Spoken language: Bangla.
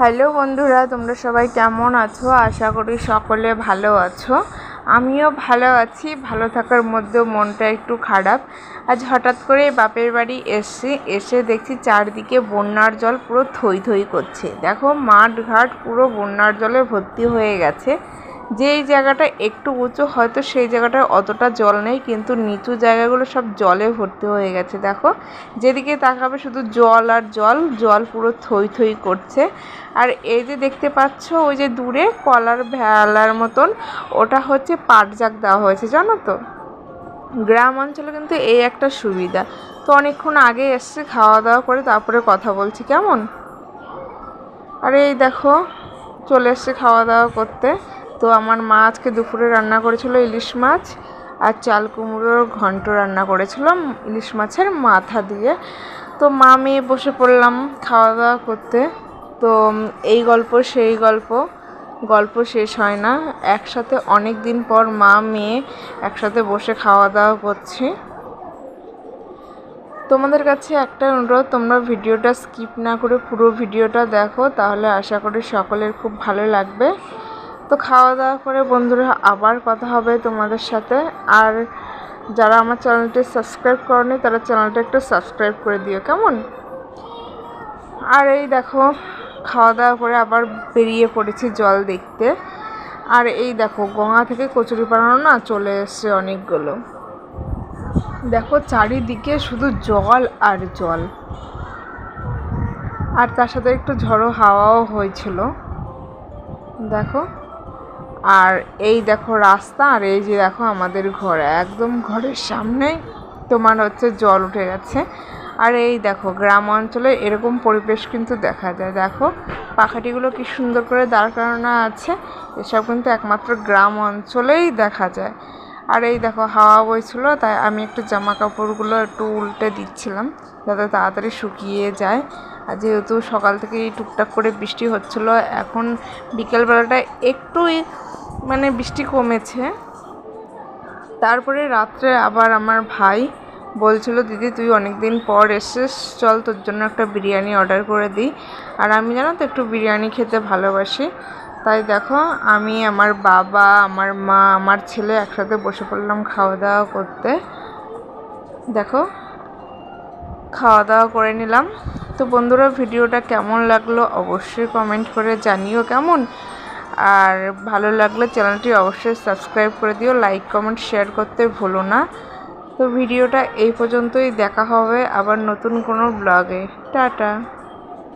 হ্যালো বন্ধুরা, তোমরা সবাই কেমন আছো? আশা করি সকলে ভালো আছো। আমিও ভালো আছি, ভালো থাকার মধ্যেও মনটা একটু খারাপ। আজ হঠাৎ করে বাপের বাড়ি এসছি এসে দেখছি চারদিকে বন্যার জল পুরো থই থই করছে। দেখো মাঠ ঘাট পুরো বন্যার জলে ভর্তি হয়ে গেছে। যেই জায়গাটা একটু উঁচু, হয়তো সেই জায়গাটায় অতটা জল নেই, কিন্তু নিচু জায়গাগুলো সব জলে ভর্তি হয়ে গেছে। দেখো, যেদিকে তাকাবে শুধু জল আর জল জল পুরো থই থই করছে। আর এই যে দেখতে পাচ্ছ, ওই যে দূরে কলার ভেলার মতন, ওটা হচ্ছে পাটজাক দেওয়া হয়েছে, জানো তো? গ্রাম অঞ্চলে কিন্তু এই একটা সুবিধা। তো অনেকক্ষণ আগে এসছে, খাওয়া দাওয়া করে তারপরে কথা বলছি, কেমন? আর এই দেখো, চলে এসছে খাওয়া দাওয়া করতে। তো আমার মা আজকে দুপুরে রান্না করেছিল ইলিশ মাছ আর চাল কুমড়োর ঘন্ট রান্না করেছিলাম ইলিশ মাছের মাথা দিয়ে। তো মা মেয়ে বসে পড়লাম খাওয়া দাওয়া করতে। তো এই গল্প সেই গল্প গল্প শেষ হয় না। একসাথে অনেক দিন পর মা মেয়ে একসাথে বসে খাওয়া দাওয়া করছি। তোমাদের কাছে একটা অনুরোধ, তোমরা ভিডিওটা স্কিপ না করে পুরো ভিডিওটা দেখো, তাহলে আশা করি সকলের খুব ভালো লাগবে। তো খাওয়া দাওয়া করে বন্ধুরা, আবার কথা হবে তোমাদের সাথে। আর যারা আমার চ্যানেলটি সাবস্ক্রাইব করেনি, তারা চ্যানেলটা একটু সাবস্ক্রাইব করে দিও, কেমন? আর এই দেখো, খাওয়া দাওয়া করে আবার বেরিয়ে পড়েছি জল দেখতে। আর এই দেখো, গঙ্গা থেকে কচুরি পানানো না, চলে এসছে অনেকগুলো। দেখো, চারিদিকে শুধু জল আর জল। আর তার সাথে একটু ঝড়ো হাওয়াও হয়েছিল। দেখো। আর এই দেখো রাস্তা আর এই যে দেখো আমাদের ঘর। একদম ঘরের সামনে তোমার হচ্ছে জল উঠে গেছে। আর এই দেখো গ্রাম অঞ্চলে এরকম পরিবেশ কিন্তু দেখা যায়। দেখো পাখাটিগুলো কি সুন্দর করে দাঁড় করানো আছে। এসব কিন্তু একমাত্র গ্রাম অঞ্চলেই দেখা যায়। আর এই দেখো, হাওয়া বইছিল, তাই আমি একটু জামা কাপড়গুলো একটু উল্টে দিচ্ছিলাম যাতে তাড়াতাড়ি শুকিয়ে যায়। আর যেহেতু সকাল থেকে টুকটাক করে বৃষ্টি হচ্ছিল, এখন বিকেলবেলাটা একটুই মানে বৃষ্টি কমেছে। তারপরে রাত্রে আবার আমার ভাই বলছিল, দিদি, তুই অনেক দিন পর এসেছিস, চল তোর জন্য একটা বিরিয়ানি অর্ডার করে দিই। আর আমি জানো তো, একটু বিরিয়ানি খেতে ভালোবাসি। তাই দেখো, আমি আমার বাবা, আমার মা, আমার ছেলে একসাথে বসে পড়লাম খাওয়া দাওয়া করতে। দেখো খাওয়া দাওয়া করে নিলাম। তো বন্ধুরা, ভিডিওটা কেমন লাগল অবশ্যই কমেন্ট করে জানিও কেমন। আর ভালো লাগলে চ্যানেলটি অবশ্যই সাবস্ক্রাইব করে দিও লাইক কমেন্ট শেয়ার করতে ভুলো না। তো ভিডিওটা এই পর্যন্তই, দেখা হবে আবার নতুন কোনো ব্লগে টাটা।